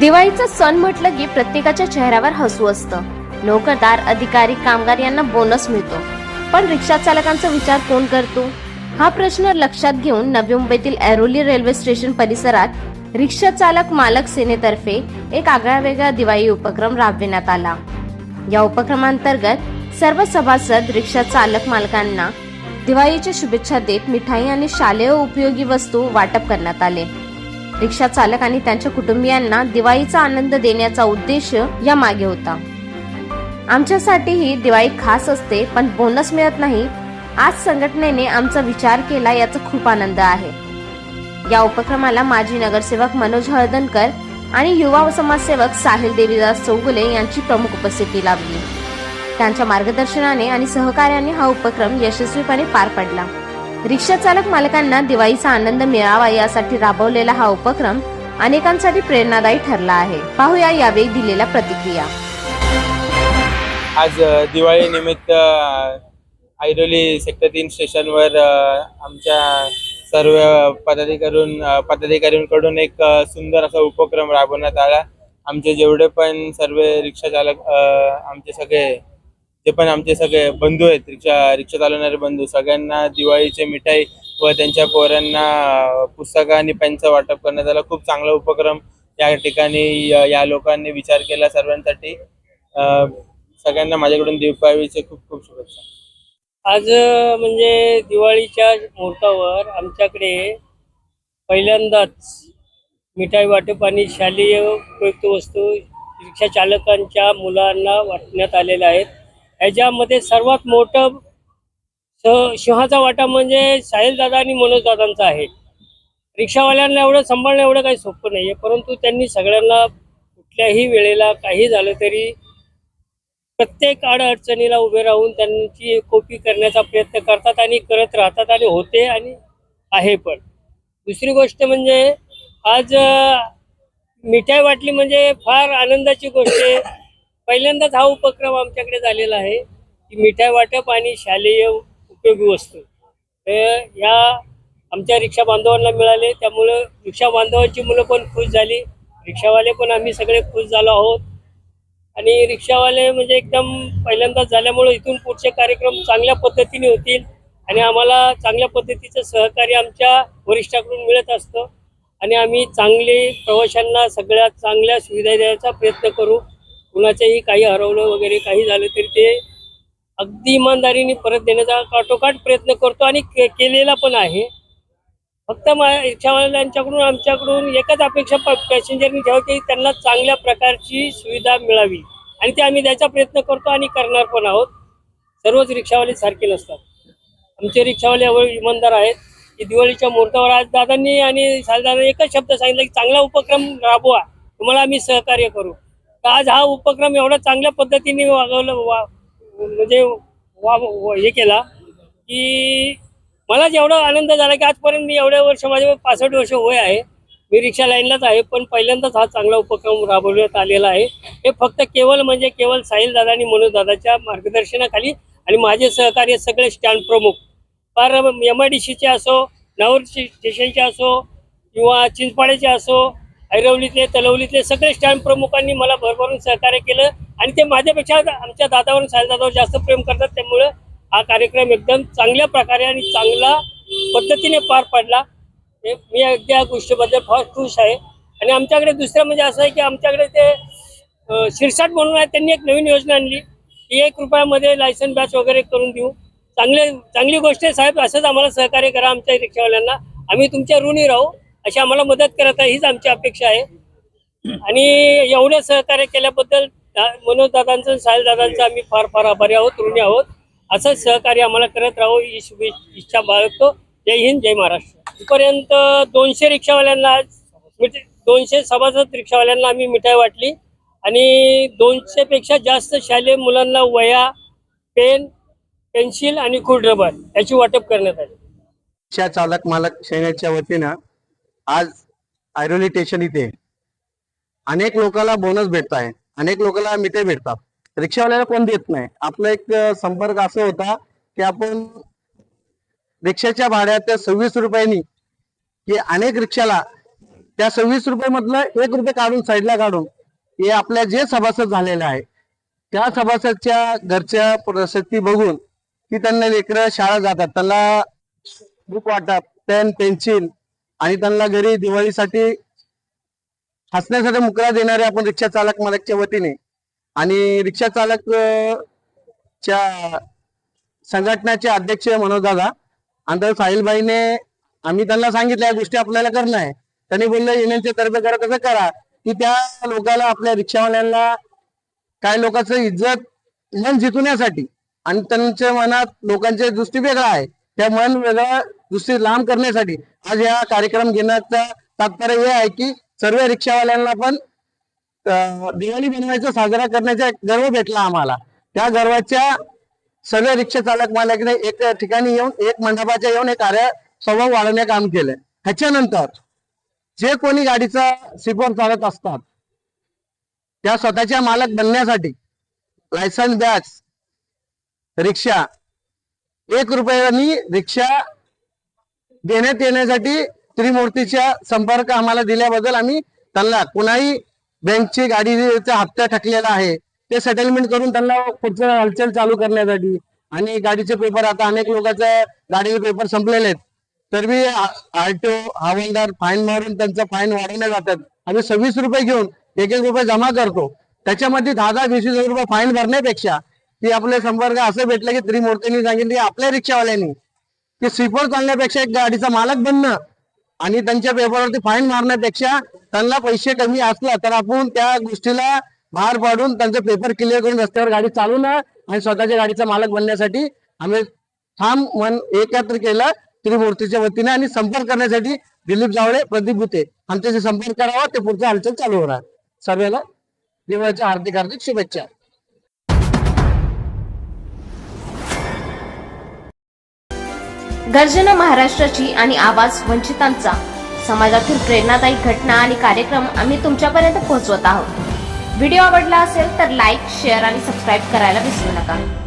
दिवाळीचा सण म्हटलं की प्रत्येकाच्या चेहऱ्यावर हसू असतं. नोकरदार अधिकारी कामगार यांना बोनस मिळतो. पण रिक्षा चालकांचा विचार कोण करतो? हा प्रश्न लक्षात घेऊन नवी मुंबईतील ऐरोली रेल्वे स्टेशन परिसरात रिक्षा चालक मालक सेनेतर्फे एक आगळा वेगळा दिवाळी उपक्रम राबविण्यात आला. या उपक्रमांतर्गत सर्व सभासद रिक्षा चालक मालकांना दिवाळीच्या शुभेच्छा देत मिठाई आणि शालेय उपयोगी वस्तू वाटप करण्यात आले. रिक्षा चालक आणि त्यांच्या कुटुंबियांना दिवाळीचा आनंद देण्याचा उद्देश या मागे होता. आमच्यासाठी ही दिवाळी खास असते पण बोनस मिळत नाही. आज संघटनेने आमचा विचार केला याचा खूप आनंद आहे. या उपक्रमाला माजी नगरसेवक मनोज हळदणकर आणि युवा समाजसेवक साहिल देवीदास चौगुले यांची प्रमुख उपस्थिती लाभली. त्यांच्या मार्गदर्शनाने आणि सहकार्याने हा उपक्रम यशस्वीपणे पार पडला. रिक्षा चालक मालकांना दिवाळीचा आनंद मिळावा यासाठी राबवलेला हा उपक्रम अनेकांसाठी प्रेरणादायी ठरला आहे. पाहूया यावेळी दिलेल्या प्रतिक्रिया. आज दिवाळी निमित्त ऐरोली सेक्टर तीन स्टेशनवर आमच्या सर्व पदाधिकारून पदाधिकाऱ्यांकडून एक सुंदर असा उपक्रम राबवण्यात आला. आमचे जेवढे पण सर्व रिक्षा चालक आमचे सगळे ते पण आमचे सगळे बंधू आहेत. रिक्षा रिक्षा चालवणारे बंधू. सगळ्यांना दिवाळीचे मिठाई व त्यांच्या पोरांना पुस्तकं आणि पेनचं वाटप करण्यात आलं. खूप चांगला उपक्रम या ठिकाणी या लोकांनी विचार केला सर्वांसाठी. सगळ्यांना माझ्याकडून दीपावलीचे खूप खूप शुभेच्छा. आज म्हणजे दिवाळीच्या मुहूर्तावर आमच्याकडे पहिल्यांदाच मिठाई वाटप आणि शालेय उपयुक्त वस्तू रिक्षा चालकांच्या मुलांना वाटण्यात आलेल्या आहेत. ह्याच्यामध्ये सर्वात मोठं सिंहाचा वाटा म्हणजे साहिलदादा आणि मनोजदादांचा आहे. रिक्षावाल्यांना एवढं सांभाळणं एवढं काही सोपं नाही आहे परंतु त्यांनी सगळ्यांना कुठल्याही वेळेला काही झालं तरी प्रत्येक अडचणीला उभे राहून त्यांची कोपी करण्याचा प्रयत्न करतात आणि करत राहतात आणि होते आणि आहे पण. दुसरी गोष्ट म्हणजे आज मिठाई वाटली म्हणजे फार आनंदाची गोष्ट आहे. पहिल्यांदाच हा उपक्रम आमच्याकडे झालेला आहे की मिठाई वाटप आणि शालेय उपयोगी वस्तू. या आमच्या रिक्षा बांधवांना मिळाले. त्यामुळं रिक्षा बांधवांची मुलं पण खुश झाली. रिक्षावाले पण आम्ही सगळे खुश झालो आहोत. आणि रिक्षावाले म्हणजे एकदम पहिल्यांदाच झाल्यामुळं इथून पुढचे कार्यक्रम चांगल्या पद्धतीने होतील आणि आम्हाला चांगल्या पद्धतीचं सहकार्य आमच्या वरिष्ठाकडून मिळत असतं. आणि आम्ही चांगले प्रवाशांना सगळ्यात चांगल्या सुविधा द्यायचा प्रयत्न करू. कुणाचंही काही हरवलं वगैरे काही झालं तरी ते अगदी इमानदारीने परत देण्याचा काटोकाट प्रयत्न करतो आणि के- केलेला पण आहे. फक्त मा रिक्षावाल्यांच्याकडून आमच्याकडून एकच अपेक्षा प- पॅसेंजरनी ठेवा की त्यांना चांगल्या प्रकारची सुविधा मिळावी. आणि ते आम्ही द्यायचा प्रयत्न करतो आणि करणार पण आहोत. सर्वच रिक्षावाले सारखे नसतात. आमचे रिक्षावाले इमानदार आहेत. की दिवाळीच्या मुहूर्तावर आज दादांनी आणि सालदारांनी एकच शब्द सांगितला की चांगला उपक्रम राबवा. तुम्हाला आम्ही सहकार्य करू. आज हा उपक्रम एवढा चांगल्या पद्धतीने वागवलं वा म्हणजे वा हे केला की मला जेवढा आनंद झाला की आजपर्यंत मी एवढ्या वर्ष माझे पासष्ट वर्ष वय आहे. मी रिक्षा लाईनलाच आहे पण पहिल्यांदाच हा चांगला उपक्रम राबवण्यात आलेला आहे. हे फक्त केवळ म्हणजे केवळ साहिल दादा आणि मनोज दादाच्या मार्गदर्शनाखाली आणि माझे सहकार्य सगळे स्टँड प्रमुख. फार एम आय डी सीचे असो नावर स्टेशनचे असो किंवा चिंचपाड्याचे असो ऐरवलीतले तलवलीतले सगळे स्टँड प्रमुखांनी मला भरभरून सहकार्य केलं. आणि ते माझ्यापेक्षा आमच्या दादावर आणि दादावर जास्त प्रेम करतात. त्यामुळं हा कार्यक्रम एकदम चांगल्या प्रकारे आणि चांगला पद्धतीने पार पडला. हे मी अगदी या गोष्टीबद्दल फार खुश आहे. आणि आमच्याकडे दुसरं म्हणजे असं आहे की आमच्याकडे ते शिरसाट म्हणून आहे त्यांनी एक नवीन योजना आणली. की एक रुपयामध्ये लायसन बॅच वगैरे करून देऊ. चांगले चांगली गोष्ट आहे साहेब असंच आम्हाला सहकार्य करा आमच्या रिक्षावाल्यांना. आम्ही तुमच्या ऋणी राहू. अशी आम्हाला मदत करत आहे हीच आमची अपेक्षा आहे. आणि एवढं सहकार्य केल्याबद्दल मनोज दादांचं साहिल दादांचं आम्ही फार फार आभारी आहोत ऋणी आहोत. असंच सहकार्य आम्हाला करत राहू ही शुभे इच्छा बाळगतो. जय हिंद जय महाराष्ट्र. इथपर्यंत दोनशे रिक्षावाल्यांना आज दोनशे सभासद रिक्षावाल्यांना आम्ही मिठाई वाटली. आणि दोनशे पेक्षा जास्त शालेय मुलांना वया पेन पेन्सिल आणि खुड रबर याची वाटप करण्यात आली. रिक्षा चालक मालक सैन्याच्या वतीनं आज ऐरोली स्टेशन इथे. अनेक लोकांना बोनस भेटत आहे अनेक लोकांना मिठे भेटतात. रिक्षावाल्याला कोण देत नाही. आपला एक संपर्क असा होता की आपण रिक्षाच्या भाड्यात त्या सव्वीस रुपयांनी की अनेक रिक्षाला त्या सव्वीस रुपये मधलं एक रुपये काढून साईडला काढून हे आपल्या जे सभासद झालेले आहे त्या सभासदच्या घरच्या परिस्थिती बघून की त्यांना लेकरं शाळा जातात. त्यांना बुक वाटतात. पेन पेन्सिल आणि त्यांना घरी दिवाळीसाठी हसण्यासाठी मुकरा देणारे आपण रिक्षा चालक मालकच्या वतीने आणि रिक्षा चालक च्या संघटनाचे अध्यक्ष मनोज दादा आणि साहिलबाईने आम्ही त्यांना सांगितलं या गोष्टी आपल्याला करणं आहे. त्यांनी बोललं युनियनच्या तर्फे करा तसं करा की त्या लोकांना आपल्या रिक्षावाल्यांना काही लोकांचं इज्जत मन जितवण्यासाठी आणि त्यांच्या मनात लोकांचे दृष्टी वेगळा आहे. त्या मन वेगळा दुसरी लांब करण्यासाठी. आज या कार्यक्रम घेण्याचा तात्पर्य हे आहे की सर्व रिक्षावाल्यांना पण अं, दिवाळी बनवायचा साजरा करण्याचा गर्व भेटला आम्हाला. त्या गर्वाच्या सर्व रिक्षा चालक मालकने एक ठिकाणी येऊन एक मंडपाच्या येऊन एक कार्य स्वभाव वाढवण्या काम केलं ह्याच्यानंतर जे कोणी गाडीचा सिपोर चालत असतात त्या स्वतःच्या मालक बनण्यासाठी लायसन्स बॅच रिक्षा एक रुपयानी रिक्षा देण्यात येण्यासाठी त्रिमूर्तीच्या संपर्क आम्हाला दिल्याबद्दल आम्ही त्यांना कुणाही बँकची गाडीचा हप्ता ठकलेला आहे ते सेटलमेंट करून त्यांना पुढचं हालचाल चालू करण्यासाठी. आणि गाडीचे पेपर आता अनेक लोकांचे गाडीचे पेपर संपलेले आहेत. तर मी आरटीओ हवालदार फाईन मारून त्यांचा फाईन वाढवल्या जातात. आम्ही सव्वीस रुपये घेऊन एक एक रुपये जमा करतो. त्याच्यामध्ये दहा दहा वीस वीस रुपये फाईन भरण्यापेक्षा ती आपले संपर्क असं भेटलं की त्रिमूर्तींनी सांगितलं की आपल्या रिक्षावाल्यांनी की स्वीपर चालण्यापेक्षा एक गाडीचा मालक बनणं आणि त्यांच्या पेपरवरती फाईन मारण्यापेक्षा त्यांना पैसे कमी असला तर आपण त्या गोष्टीला बाहेर पाडून त्यांचे पेपर क्लिअर करून रस्त्यावर गाडी चालवणं आणि स्वतःच्या गाडीचा मालक बनण्यासाठी आम्ही ठाम मन एकत्र केलं त्रिमूर्तीच्या वतीने आणि संपर्क करण्यासाठी दिलीप जावळे प्रदीप भुते आमच्याशी संपर्क करावा ते पुढचं हालचाल चालू होणार. सर्वेला दिवाळीच्या हार्दिक हार्दिक शुभेच्छा. गर्जना महाराष्ट्राची आणि आवाज वंचितांचा. समाजातील प्रेरणादायी घटना आणि कार्यक्रम आम्ही तुमच्यापर्यंत पोहोचवत आहोत. व्हिडिओ आवडला असेल तर लाईक शेअर आणि सबस्क्राईब करायला विसरू नका.